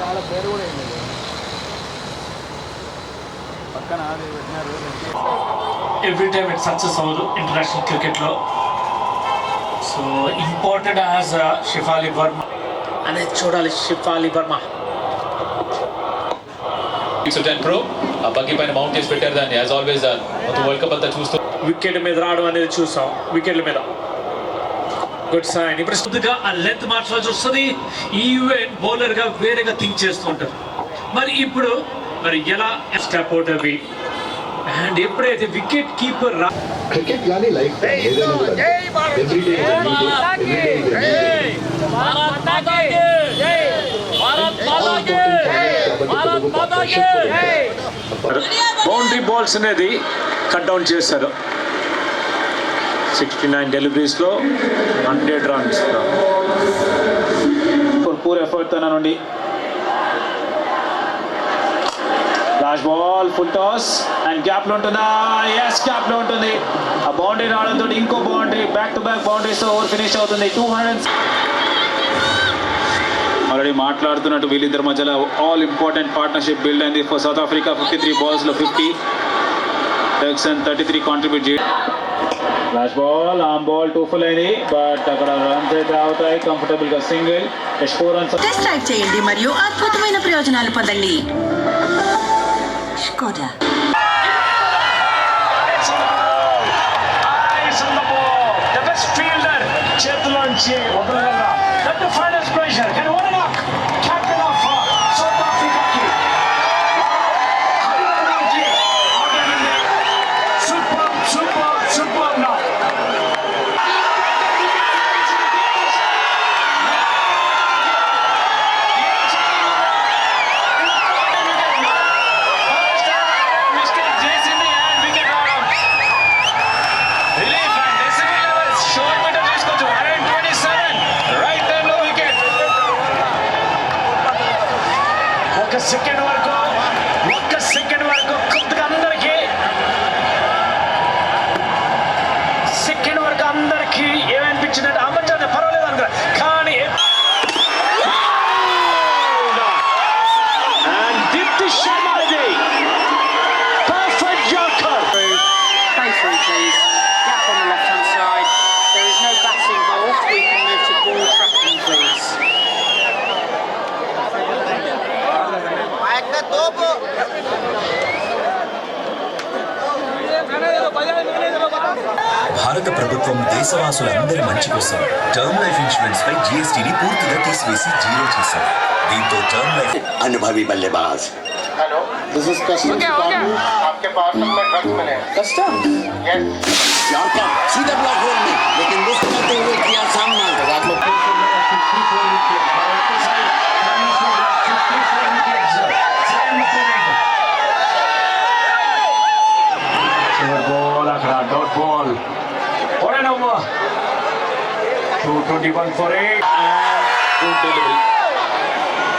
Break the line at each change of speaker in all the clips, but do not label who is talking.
చాలా పేరు కూడా ఏం లేదు. పక్కన అది పెట్టినారు
ఎవ్రీ టైమ్ ఇట్ సక్సెస్ అవ్వదు ఇంటర్నేషనల్ క్రికెట్లో so important as Shafali Verma అనేది చూడాలి షిఫాలి వర్మ
టెన్ ప్రో ఆ బగ్గి పైన మౌంట్ చేసి పెట్టారు దాన్ని. యాజ్ ఆల్వేస్ మొత్తం వరల్డ్ కప్ అంతా చూస్తూ
వికెట్ మీద రావడం అనేది చూసాం. వికెట్ల మీద. గుడ్ సైన్ ఇప్పుడు ఆ లెంత్ మార్చాల్సి వస్తుంది. ఈవెన్ బౌలర్గా వేరేగా థింక్ చేస్తూ ఉంటారు. మరి ఇప్పుడు మరి ఎలా స్టాప్ అవుట్ అవి? అండ్ ఎప్పుడైతే వికెట్ కీపర్ రా
క్రికెట్ కానీ లైఫ్
బౌండరీ బాల్స్ అనేది కట్ డౌన్ చేశారు. సిక్స్టీ నైన్ డెలివరీస్లో హండ్రెడ్ రన్స్ పూర్ ఎఫర్ట్ తన నుండి last ball full toss and గ్యాప్లో ఉంటుందా? ఎస్ గ్యాప్లో ఉంటుంది. ఆ బౌండరీ రావడంతో ఇంకో boundary back to back boundaries over finish అవుతుంది. టూ హండ్రెడ్ ఆల్రెడీ మాట్లాడుతున్నట్టు వీళ్ళిద్దరి మధ్యలో ఆల్ ఇంపార్టెంట్ పార్ట్నర్షిప్ బిల్డ్ అయింది. For South Africa fifty three బాల్స్లో fifty Texan thirty three contribute చేయ last ball on ball too full అయింది but అక్కడ runs అయితే అవుతాయి. కంఫర్టబుల్గా సింగిల్ ఫోర్ రన్స్
టెస్ట్ చేయండి మరియు అద్భుతమైన ప్రయోజనాలు పొందండి. Skoda.
చేతిలోంచి వదలగలరా
that final pressure can won
భారత ప్రభుత్వం దేశవాసులందరి మంచి కోసం టర్మ్ లైఫ్ ఇన్సూరెన్స్ పై జీఎస్టీని పూర్తిగా తీసివేసి జీరో చేశారు దీంతో టర్మ్ లైఫ్
अनुभवी बल्लेबाज
దిస్ ఇస్ కస్టమ్స్ డిపార్ట్మెంట్
आपके पार्सल में ड्रग्स मिले
కస్టమ్స్
यस
यॉर्कर सीधा ब्लॉक होल में लेकिन मिस करते हुए किया सामना
ఓడనమ్మా two twenty one for eight
good delivery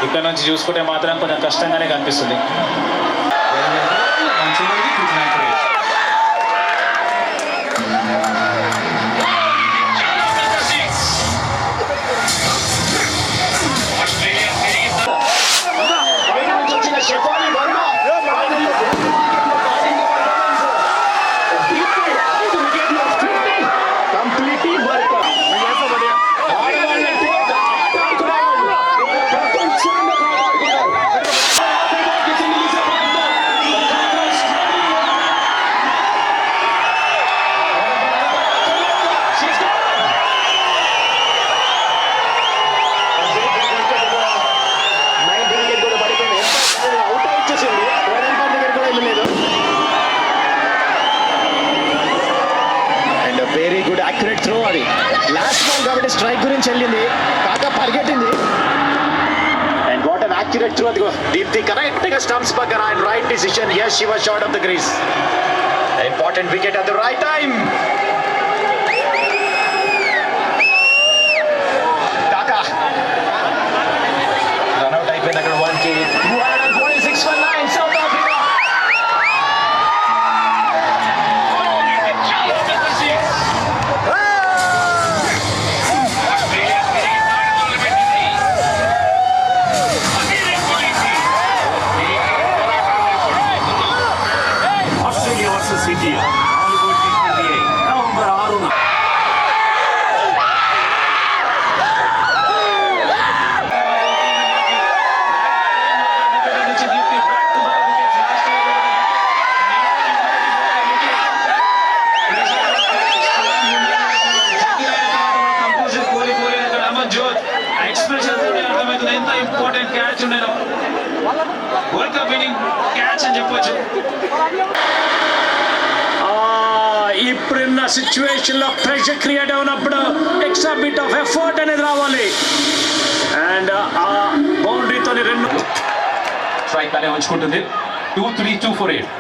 ఇక్కడ నుంచి చూసుకుంటే మాత్రం కొంచెం కష్టంగానే కనిపిస్తుంది.
పైన చెల్లింది గురించి కాక పరిగెట్టింది and what an accurate throw అదిగో దీప్తి కరెక్ట్గా స్టంప్స్ పక్కన and right decision yes Shiva short of the crease important wicket at the right
time
India నాలుగో
ఇప్పుడున్న సిచ్యువేషన్లో ప్రెషర్ క్రియేట్ అయినప్పుడు ఎక్స్ట్రా బిట్ ఆఫ్ ఎఫర్ట్ అనేది రావాలి. అండ్ uh, ఆ బౌండరీతో రెండు స్ట్రైక్ అనే ఉంచుకుంటుంది. Two three two four eight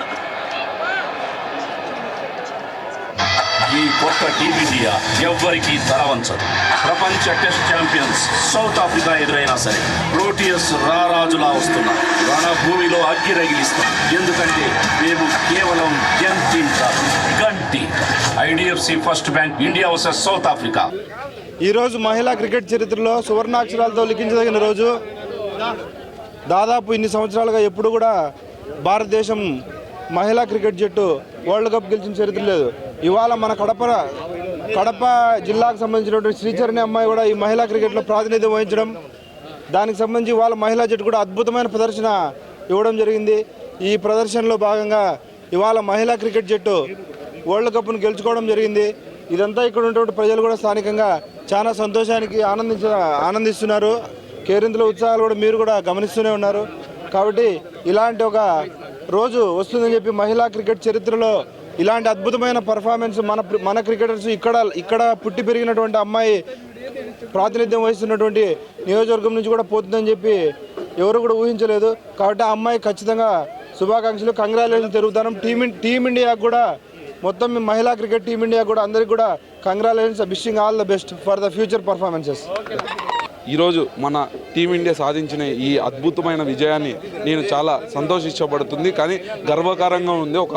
ఈ కొత్త టీమిండియా ఎవ్వరికీ తలవంచదు ప్రపంచ టెస్ట్ ఛాంపియన్స్ సౌత్ ఆఫ్రికా ఎదురైనా సరే ప్రోటియస్ రారాజులా వస్తున్నారు రణభూమిలో అగ్గి రగిలిస్తాం ఎందుకంటే మేము కేవలం గంటి కాదు. IDFC first bank India versus South Africa.
ఈరోజు మహిళా క్రికెట్ చరిత్రలో సువర్ణాక్షరాలతో లిఖించదగిన రోజు. దాదాపు ఇన్ని సంవత్సరాలుగా ఎప్పుడు కూడా భారతదేశం మహిళా క్రికెట్ జట్టు వరల్డ్ కప్ గెలిచిన చరిత్ర లేదు. ఇవాళ మన కడప కడప జిల్లాకు సంబంధించినటువంటి శ్రీచరణి అమ్మాయి కూడా ఈ మహిళా క్రికెట్లో ప్రాతినిధ్యం వహించడం. దానికి సంబంధించి వాళ్ళ మహిళా జట్టు కూడా అద్భుతమైన ప్రదర్శన ఇవ్వడం జరిగింది. ఈ ప్రదర్శనలో భాగంగా ఇవాళ మహిళా క్రికెట్ జట్టు వరల్డ్ కప్ను గెలుచుకోవడం జరిగింది. ఇదంతా ఇక్కడ ఉన్నటువంటి ప్రజలు కూడా స్థానికంగా చాలా సంతోషానికి ఆనందించ ఆనందిస్తున్నారు. కేరింతల ఉత్సాహాలు కూడా మీరు కూడా గమనిస్తూనే ఉన్నారు. కాబట్టి ఇలాంటి ఒక రోజు వస్తుందని చెప్పి మహిళా క్రికెట్ చరిత్రలో ఇలాంటి అద్భుతమైన పర్ఫార్మెన్స్ మన మన క్రికెటర్స్ ఇక్కడ ఇక్కడ పుట్టి పెరిగినటువంటి అమ్మాయి ప్రాతినిధ్యం వహిస్తున్నటువంటి నియోజకవర్గం నుంచి కూడా పోతుందని చెప్పి ఎవరు కూడా ఊహించలేదు. కాబట్టి ఆ అమ్మాయి ఖచ్చితంగా శుభాకాంక్షలు కంగ్రాచులేషన్ తిరుగుతాను టీమ్ టీమిండియాకు కూడా మొత్తం మీ మహిళా క్రికెట్ టీమిండియా కూడా అందరికీ కూడా congratulations wishing all the best for the future performances
ఈరోజు మన టీమిండియా సాధించిన ఈ అద్భుతమైన విజయాన్ని నేను చాలా సంతోషించబడుతుంది. కానీ గర్వకారంగా ఉంది ఒక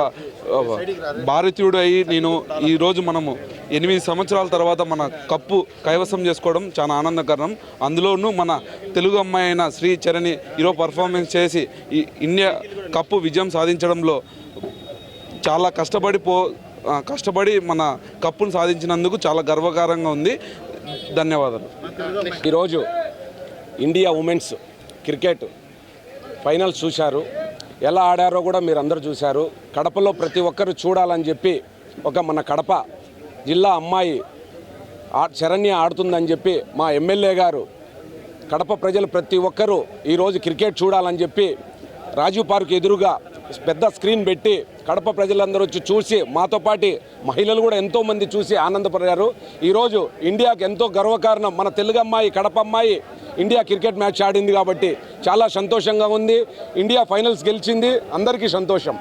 భారతీయుడు అయి నేను ఈరోజు మనము ఎనిమిది సంవత్సరాల తర్వాత మన కప్పు కైవసం చేసుకోవడం చాలా ఆనందకరం. అందులోనూ మన తెలుగు అమ్మాయి అయిన శ్రీ చరణి ఈరోజు పర్ఫార్మెన్స్ చేసి ఈ ఇండియా కప్పు విజయం సాధించడంలో చాలా కష్టపడి పో కష్టపడి మన కప్పును సాధించినందుకు చాలా గర్వకారంగా ఉంది. ధన్యవాదాలు.
ఈరోజు ఇండియా ఉమెన్స్ క్రికెట్ ఫైనల్స్ చూశారు. ఎలా ఆడారో కూడా మీరు అందరూ చూశారు. కడపలో ప్రతి ఒక్కరు చూడాలని చెప్పి ఒక మన కడప జిల్లా అమ్మాయి ఆ శరణ్య ఆడుతుందని చెప్పి మా ఎమ్మెల్యే గారు కడప ప్రజలు ప్రతి ఒక్కరూ ఈరోజు క్రికెట్ చూడాలని చెప్పి రాజీవ్ పార్క్ ఎదురుగా పెద్ద స్క్రీన్ పెట్టి కడప ప్రజలందరూ వచ్చి చూసి మాతో పాటి మహిళలు కూడా ఎంతోమంది చూసి ఆనందపడ్డారు. ఈరోజు ఇండియాకి ఎంతో గర్వకారణం. మన తెలుగు అమ్మాయి కడప అమ్మాయి ఇండియా క్రికెట్ మ్యాచ్ ఆడింది కాబట్టి చాలా సంతోషంగా ఉంది. ఇండియా ఫైనల్స్ గెలిచింది. అందరికీ సంతోషం.